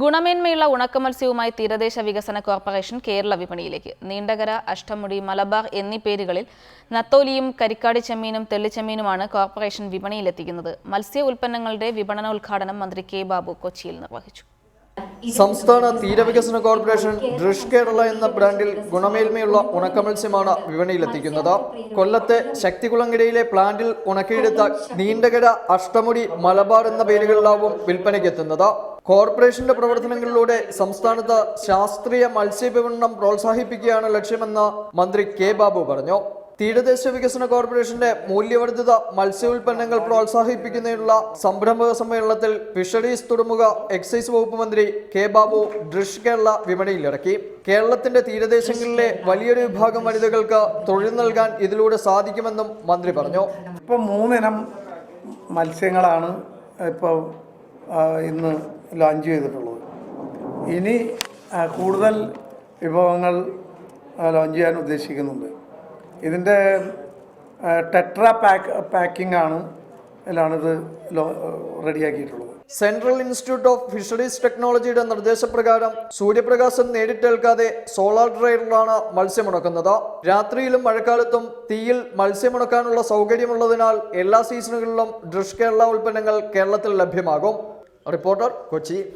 ഗുണമേന്മയുള്ള ഉണക്കമത്സ്യവുമായി തീരദേശ വികസന കോർപ്പറേഷൻ കേരള വിപണിയിലേക്ക്. നീണ്ടകര അഷ്ടമുടി മലബാർ എന്നീ പേരുകളിൽ നത്തോലിയും കരിക്കാടി ചെമ്മീനും തെള്ളിച്ചെമ്മീനുമാണ് കോർപ്പറേഷൻ വിപണിയിലെത്തിക്കുന്നത്. മത്സ്യ ഉൽപ്പന്നങ്ങളുടെ വിപണനോദ്ഘാടനം മന്ത്രി കെ ബാബു കൊച്ചിയിൽ നിർവഹിച്ചു. സംസ്ഥാന തീരവികസന കോർപ്പറേഷൻ ഡ്രിഷ് കേരള എന്ന ബ്രാൻഡിൽ ഗുണമേന്മയുള്ള ഉണക്കമത്സ്യമാണ് വിപണിയിലെത്തിക്കുന്നത്. കൊല്ലത്തെ ശക്തികുളങ്ങരയിലെ പ്ലാന്റിൽ ഉണക്കിയെടുത്ത നീണ്ടകര അഷ്ടമുടി മലബാർ എന്ന പേരുകളിലാവും വിൽപ്പനയ്ക്കെത്തുന്നത്. കോർപ്പറേഷന്റെ പ്രവർത്തനങ്ങളിലൂടെ സംസ്ഥാനത്ത് ശാസ്ത്രീയ മത്സ്യവിപണനം പ്രോത്സാഹിപ്പിക്കുകയാണ് ലക്ഷ്യമെന്ന് മന്ത്രി കെ ബാബു പറഞ്ഞു. തീരദേശ വികസന കോർപ്പറേഷന്റെ മൂല്യവർദ്ധിത മത്സ്യോൽപ്പന്നങ്ങൾ പ്രോത്സാഹിപ്പിക്കുന്നതിനുള്ള സംരംഭക സമ്മേളനത്തിൽ ഫിഷറീസ് തുറമുഖ എക്സൈസ് വകുപ്പ് മന്ത്രി കെ ബാബു ഡ്രിഷ് കേരള വിപണിയിലിറക്കി. കേരളത്തിന്റെ തീരദേശങ്ങളിലെ വലിയൊരു വിഭാഗം വനിതകൾക്ക് തൊഴിൽ നൽകാൻ ഇതിലൂടെ സാധിക്കുമെന്നും മന്ത്രി പറഞ്ഞു. ഇപ്പോൾ മൂന്നിനം മത്സ്യങ്ങളാണ് ഇപ്പോൾ ഇന്ന് ലോഞ്ച് ചെയ്തിട്ടുള്ളത്. ഇനി കൂടുതൽ വിഭവങ്ങൾ ലോഞ്ച് ചെയ്യാൻ ഉദ്ദേശിക്കുന്നുണ്ട്. ഇതിന്റെ ടെട്ര പാക്ക് പാക്കിംഗ് ആണ് ഇതിലാണിത് റെഡിയാക്കിയിട്ടുള്ളത്. സെൻട്രൽ ഇൻസ്റ്റിറ്റ്യൂട്ട് ഓഫ് ഫിഷറീസ് ടെക്നോളജിയുടെ നിർദ്ദേശപ്രകാരം സൂര്യപ്രകാശം നേരിട്ടേൽക്കാതെ സോളാർ ഡ്രൈവറിലാണ് മത്സ്യമുണക്കുന്നത്. രാത്രിയിലും മഴക്കാലത്തും തീയിൽ മത്സ്യമുണക്കാനുള്ള സൗകര്യമുള്ളതിനാൽ എല്ലാ സീസണുകളിലും ഡ്രിഷ് കേരള ഉൽപ്പന്നങ്ങൾ കേരളത്തിൽ ലഭ്യമാകും. റിപ്പോർട്ടർ കൊച്ചി.